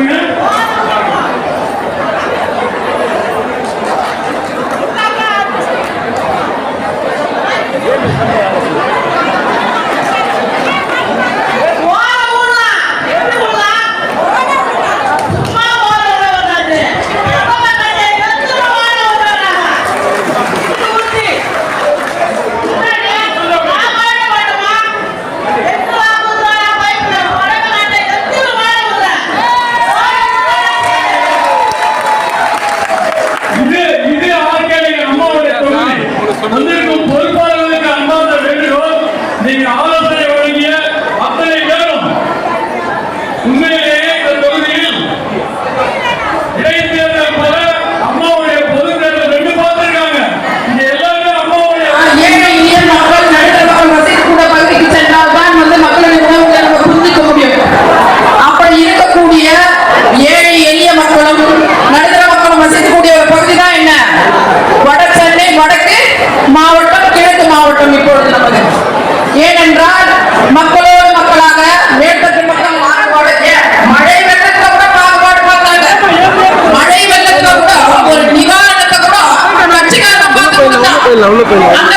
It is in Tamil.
Yeah. இன்னைக்கு ஆலோசனை வழங்கிய அத்தனை பேரும் உண்மையில் ஏனென்றால் மக்களோடு மக்களாக மேற்கட்டு மக்கள் மாறுபாடு மழை வெள்ளத்தை கூட பாகுபாடு பார்த்தாங்க. மழை வெள்ளத்துல கூட ஒரு நிவாரணத்தை கூட கட்சிக்காரன் பார்த்து அந்த